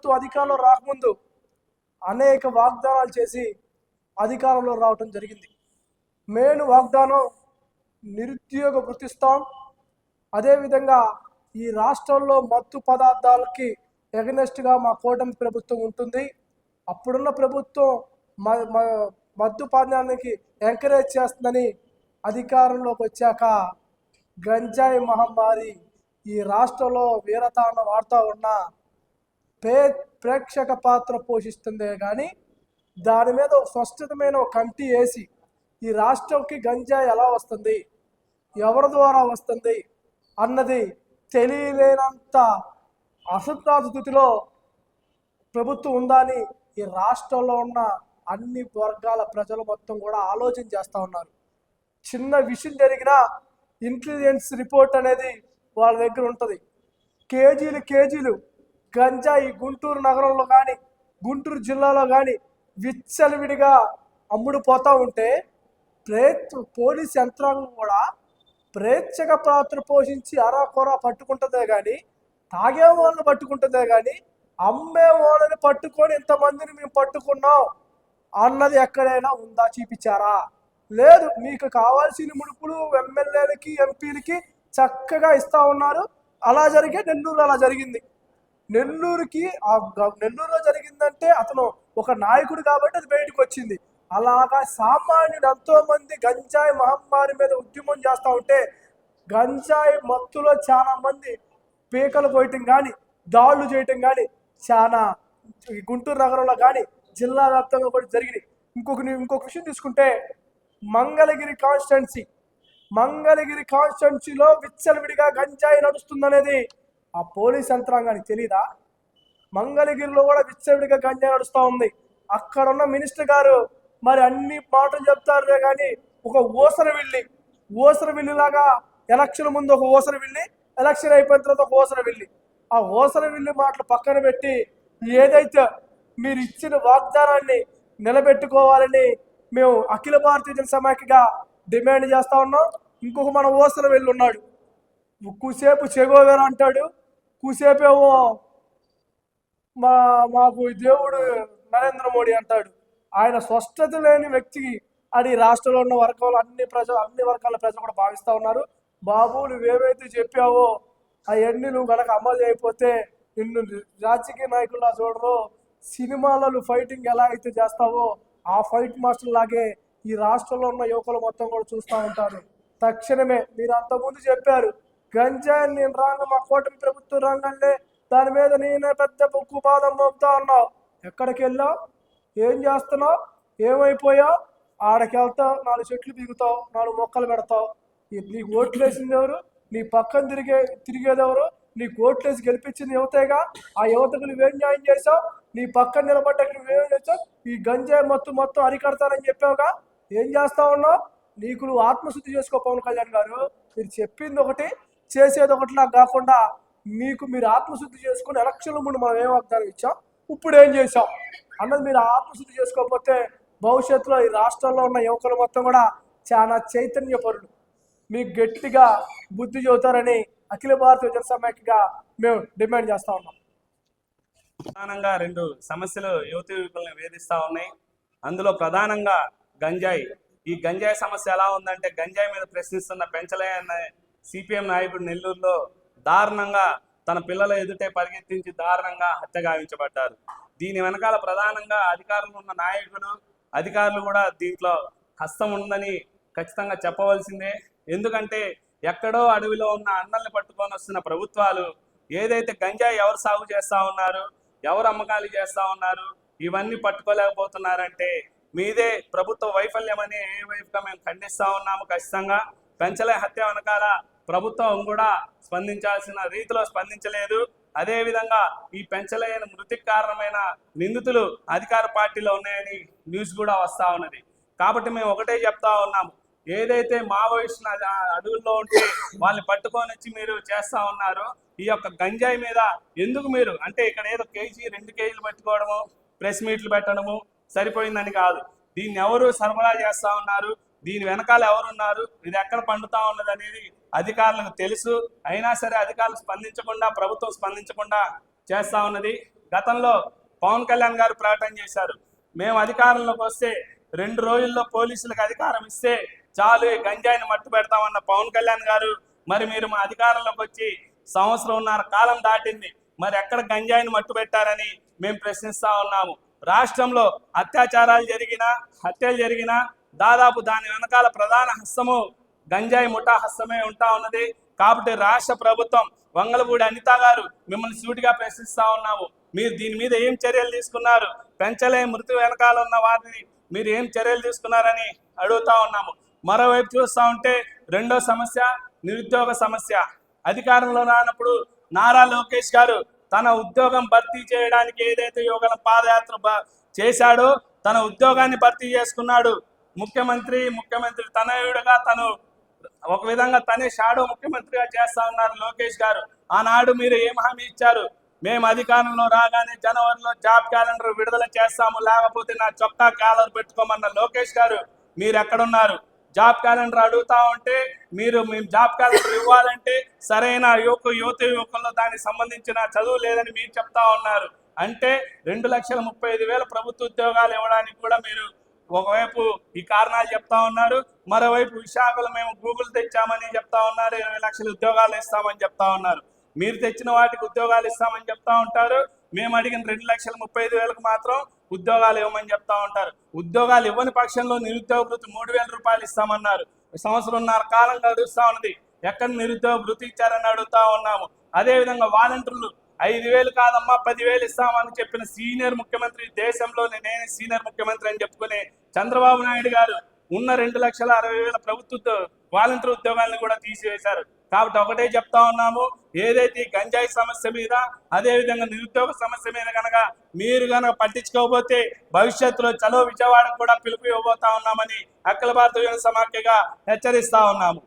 ప్రభుత్వం అధికారంలో రాకముందు అనేక వాగ్దానాలు చేసి అధికారంలో రావటం జరిగింది. మెయిన్ వాగ్దానం నిరుద్యోగ గుర్తిస్తాం అదేవిధంగా ఈ రాష్ట్రంలో మత్తు పదార్థాలకి ఎగనెస్ట్గా మా కూటమి ప్రభుత్వం ఉంటుంది. అప్పుడున్న ప్రభుత్వం మ- మ- మత్తు పానీయానికి ఎంకరేజ్ చేస్తుందని అధికారంలోకి వచ్చాక గంజాయి మహమ్మారి ఈ రాష్ట్రంలో వీరతాండ వాడుతూ ఉన్న పే ప్రేక్షక పాత్ర పోషిస్తుందే కానీ దాని మీద ఒక స్పష్టతమైన ఒక కమిటీ వేసి ఈ రాష్ట్రంకి గంజాయి ఎలా వస్తుంది? ఎవరి ద్వారా వస్తుంది? అన్నది తెలియలేనంత అసంతాత స్థితిలో ప్రభుత్వం ఉందని ఈ రాష్ట్రంలో ఉన్న అన్ని వర్గాల ప్రజలు మొత్తం కూడా ఆలోచన చేస్తూ ఉన్నారు. చిన్న విషయం జరిగినా ఇంటెలిజెన్స్ రిపోర్ట్ అనేది వాళ్ళ దగ్గర ఉంటుంది. కేజీలు కేజీలు గంజా ఈ గుంటూరు నగరంలో కానీ గుంటూరు జిల్లాలో కానీ విచ్చలవిడిగా అమ్ముడు పోతూ ఉంటే ప్రేత్ పోలీస్ యంత్రాంగం కూడా ప్రేక్షక పాత్ర పోషించి అరాకొర పట్టుకుంటుందే కానీ తాగే వాళ్ళని పట్టుకుంటుందే కానీ అమ్మే వాళ్ళని పట్టుకొని ఇంతమందిని మేము పట్టుకున్నాం అన్నది ఎక్కడైనా ఉందా చూపించారా? లేదు మీకు కావాల్సిన ముడుపులు ఎమ్మెల్యేలకి ఎంపీలకి చక్కగా ఇస్తా ఉన్నారు. అలా జరిగే నెల్లూరు అలా జరిగింది. నెల్లూరుకి ఆ నెల్లూరులో జరిగిందంటే అతను ఒక నాయకుడు కాబట్టి అది బయటకు వచ్చింది అలాగా సామాన్యుడు ఎంతో మంది గంజాయి మహమ్మారి మీద ఉద్యమం చేస్తూ ఉంటే గంజాయి మత్తులో చాలా మంది పీకలు పోయటం కానీ దాడులు చేయటం కానీ చాలా ఈ గుంటూరు నగరంలో కానీ జిల్లా వ్యాప్తంగా కూడా జరిగినాయి. ఇంకొక ఇంకొక విషయం తీసుకుంటే మంగళగిరి కాన్స్టిట్యున్సీ మంగళగిరి కాన్స్టిట్యున్సీలో విచ్చలవిడిగా గంజాయి నడుస్తుందనేది ఆ పోలీస్ యంత్రాంగానికి తెలీదా? మంగళగిరిలో కూడా విచ్చలవిడిగా గంజాయి నడుస్తూ ఉంది. అక్కడున్న మినిస్టర్ గారు మరి అన్ని మాటలు చెప్తారులే కానీ ఒక ఊసర వెళ్ళి ఊసర వెళ్ళిలాగా ఎలక్షన్ ముందు ఒక ఊసర వెళ్ళి ఎలక్షన్ అయిపోయిన తర్వాత ఒక ఊసర వెళ్ళి ఆ ఊసర వెళ్ళి మాటలు పక్కన పెట్టి ఏదైతే మీరు ఇచ్చిన వాగ్దానాన్ని నిలబెట్టుకోవాలని మేము అఖిల భారతీయ జనసమాఖ్యగా డిమాండ్ చేస్తా ఉన్నాం. ఇంకొక మన ఊసర వెళ్ళి ఉన్నాడు. ఎక్కువసేపు చెగోవేరా అంటాడు. కూసేపేమో మా మాకు దేవుడు నరేంద్ర మోడీ అంటాడు. ఆయన స్పష్టత లేని వ్యక్తికి అని రాష్ట్రంలో ఉన్న వర్గాలు అన్ని ప్రజలు అన్ని వర్గాల ప్రజలు కూడా భావిస్తూ ఉన్నారు. బాబు నువ్వేమైతే చెప్పావో అవన్నీ నువ్వు కనుక అమలు అయిపోతే నిన్ను రాజకీయ నాయకుల్లా చూడరు. సినిమాలలో ఫైటింగ్ ఎలా అయితే చేస్తావో ఆ ఫైట్ మాస్టర్ లాగే ఈ రాష్ట్రంలో ఉన్న యువకులు మొత్తం కూడా చూస్తూ ఉంటారు. తక్షణమే మీరు అంతకుముందు చెప్పారు గంజాయి నేను రాంగ మా కూటమి ప్రభుత్వం రాగానే దాని మీద నేనే పెద్ద బొక్కు పాదం మోపుతా అన్నావు ఎక్కడికి వెళ్ళావు ఏం చేస్తున్నావు? ఏమైపోయావు ఆడకి వెళ్తావు నాలుగు చెట్లు దిగుతావు నాలుగు మొక్కలు పెడతావు. నీకు ఓట్లు వేసింది ఎవరు? నీ పక్కన తిరిగే తిరిగేది ఎవరు? నీకు ఓట్లు వేసి గెలిపించింది యువతేగా? ఆ యువతకు నువ్వేం న్యాయం చేసావు నీ పక్కన నిలబడ్డకు నువ్వేం చేసావు ఈ గంజాయి మొత్తం మొత్తం అరికడతానని చెప్పావుగా? ఏం చేస్తా ఉన్నావు? నీకు నువ్వు ఆత్మశుద్ధి చేసుకో పవన్ కళ్యాణ్ గారు. మీరు చెప్పింది ఒకటి. చేసేది ఒకటిలా కాకుండా మీకు మీరు ఆత్మశుద్ధి చేసుకుని ఎలక్షన్ల ముందు మనం ఏం వాగ్దానం ఇచ్చాం? ఇప్పుడు ఏం చేసాం అన్నది మీరు ఆత్మశుద్ధి చేసుకోకపోతే భవిష్యత్తులో ఈ రాష్ట్రంలో ఉన్న యువకులు మొత్తం కూడా చాలా చైతన్యపరులు. మీకు గట్టిగా బుద్ధి చెబుతారని అఖిల భారతీయ జనసమాఖ్యగా మేము డిమాండ్ చేస్తా ఉన్నాం. ప్రధానంగా రెండు సమస్యలు యువత యువకులను వేధిస్తూ ఉన్నాయి. అందులో ప్రధానంగా గంజాయి. ఈ గంజాయి సమస్య ఎలా ఉందంటే గంజాయి మీద ప్రశ్నిస్తున్న పెంచలే అనే సిపిఎం నాయకుడు నెల్లూరులో దారుణంగా తన పిల్లల ఎదుటే పరిగెత్తించి దారుణంగా హత్య గావించబడ్డారు. దీని వెనకాల ప్రధానంగా అధికారులు ఉన్న నాయకులు అధికారులు కూడా దీంట్లో హస్తం ఉందని ఖచ్చితంగా చెప్పవలసిందే. ఎందుకంటే ఎక్కడో అడవిలో ఉన్న అన్నల్ని పట్టుకొని వస్తున్న ప్రభుత్వాలు ఏదైతే గంజాయి ఎవరు సాగు చేస్తా ఉన్నారు ఎవరు అమ్మకాలు చేస్తూ ఉన్నారు ఇవన్నీ పట్టుకోలేకపోతున్నారంటే మీదే ప్రభుత్వ వైఫల్యం అనే ఏ వైపుగా మేము ఖండిస్తూ ఉన్నాము ఖచ్చితంగా పెంచలే హత్య వెనకాల ప్రభుత్వం కూడా స్పందించాల్సిన రీతిలో స్పందించలేదు. అదేవిధంగా ఈ పెంచలేని మృతికి కారణమైన నిందితులు అధికార పార్టీలో ఉన్నాయని న్యూస్ కూడా వస్తూ ఉన్నది. కాబట్టి మేము ఒకటే చెప్తా ఉన్నాము ఏదైతే మావోయిస్టుల అడవుల్లో ఉంటే వాళ్ళని పట్టుకొని వచ్చి మీరు చేస్తా ఉన్నారో ఈ యొక్క గంజాయి మీద ఎందుకు మీరు అంటే ఇక్కడ ఏదో కేజీ రెండు కేజీలు పెట్టుకోవడము ప్రెస్ మీట్లు పెట్టడము సరిపోయిందని కాదు. దీన్ని ఎవరు సరఫరా చేస్తా ఉన్నారు? దీని వెనకాల ఎవరున్నారు? ఇది ఎక్కడ పండుతా ఉన్నది అనేది అధికారులకు తెలుసు. అయినా సరే అధికారులు స్పందించకుండా ప్రభుత్వం స్పందించకుండా చేస్తా ఉన్నది. గతంలో పవన్ కళ్యాణ్ గారు ప్రకటన చేశారు. మేము అధికారంలోకి వస్తే రెండు రోజుల్లో పోలీసులకు అధికారం ఇస్తే చాలు గంజాయిని మట్టు పెడతామన్న పవన్ కళ్యాణ్ గారు. మరి మీరు మా అధికారంలోకి వచ్చి సంవత్సరంన్నర కాలం దాటింది. మరి ఎక్కడ గంజాయిని మట్టు పెట్టారని మేము ప్రశ్నిస్తా ఉన్నాము. రాష్ట్రంలో అత్యాచారాలు జరిగినా హత్యలు జరిగినా దాదాపు దాని వెనకాల ప్రధాన హస్తము గంజాయి ముఠా హస్తమే ఉంటా ఉన్నది. కాబట్టి రాష్ట్ర ప్రభుత్వం వంగలపూడి అనిత గారు మిమ్మల్ని సూటిగా ప్రశ్నిస్తా ఉన్నాము. మీరు దీని మీద ఏం చర్యలు తీసుకున్నారు? పెంచలే మృతి వెనకాల ఉన్న వారిని మీరు ఏం చర్యలు తీసుకున్నారని అడుగుతా ఉన్నాము. మరోవైపు చూస్తా ఉంటే రెండో సమస్య నిరుద్యోగ సమస్య. అధికారంలో రానప్పుడు నారా లోకేష్ గారు తన ఉద్యోగం భర్తీ చేయడానికి ఏదైతే యువగల పాదయాత్ర చేశాడో తన ఉద్యోగాన్ని భర్తీ చేసుకున్నాడు. ముఖ్యమంత్రి ముఖ్యమంత్రి తనయుడుగా తను ఒక విధంగా తనే షాడో ముఖ్యమంత్రిగా చేస్తా ఉన్నారు లోకేష్ గారు. ఆనాడు మీరు ఏం హామీ ఇచ్చారు? మేము అధికారంలో రాగానే జనవరిలో జాబ్ క్యాలెండర్ విడుదల చేస్తాము లేకపోతే నా చొక్కా క్యాలర్ పెట్టుకోమన్న లోకేష్ గారు మీరు ఎక్కడున్నారు? జాబ్ క్యాలెండర్ అడుగుతా ఉంటే మీరు మేము జాబ్ క్యాలెండర్ ఇవ్వాలంటే సరైన యువక యువత యువకుల్లో దానికి సంబంధించిన చదువు లేదని మీరు చెప్తా ఉన్నారు. అంటే రెండు లక్షల ముప్పై ఐదు వేల ప్రభుత్వ ఉద్యోగాలు ఇవ్వడానికి కూడా మీరు ఒకవైపు ఈ కారణాలు చెప్తా ఉన్నారు మరోవైపు విశాఖలో మేము గూగుల్ తెచ్చామని చెప్తా ఉన్నారు ఇరవై లక్షల ఉద్యోగాలు ఇస్తామని చెప్తా ఉన్నారు. మీరు తెచ్చిన వాటికి ఉద్యోగాలు ఇస్తామని చెప్తా ఉంటారు. మేము అడిగిన రెండు లక్షల ముప్పై ఐదు వేలకు మాత్రం ఉద్యోగాలు ఇవ్వమని చెప్తా ఉంటారు. ఉద్యోగాలు ఇవ్వని పక్షంలో నిరుద్యోగ వృత్తి మూడు వేల రూపాయలు ఇస్తామన్నారు. సంవత్సరంన్నర కాలం గడుస్తా ఉన్నది. ఎక్కడ నిరుద్యోగ వృత్తి ఇచ్చారని అడుగుతా ఉన్నాము. అదేవిధంగా వాలంటీర్లు ఐదు వేలు కాదమ్మా పదివేలు ఇస్తామని చెప్పిన సీనియర్ ముఖ్యమంత్రి దేశంలోనే నేనే సీనియర్ ముఖ్యమంత్రి అని చెప్పుకునే చంద్రబాబు నాయుడు గారు ఉన్న రెండు లక్షల అరవై వేల ప్రభుత్వ వాలంటీర్ ఉద్యోగాలను కూడా తీసివేశారు. కాబట్టి ఒకటే చెప్తా ఉన్నాము ఏదైతే ఈ గంజాయి సమస్య మీద అదేవిధంగా నిరుద్యోగ సమస్య మీద కనుక మీరు కనుక పట్టించుకోకపోతే భవిష్యత్తులో చలో విజయవాడకు కూడా పిలుపు ఇవ్వబోతా ఉన్నామని అఖిల భారత సమాఖ్యగా హెచ్చరిస్తా ఉన్నాము.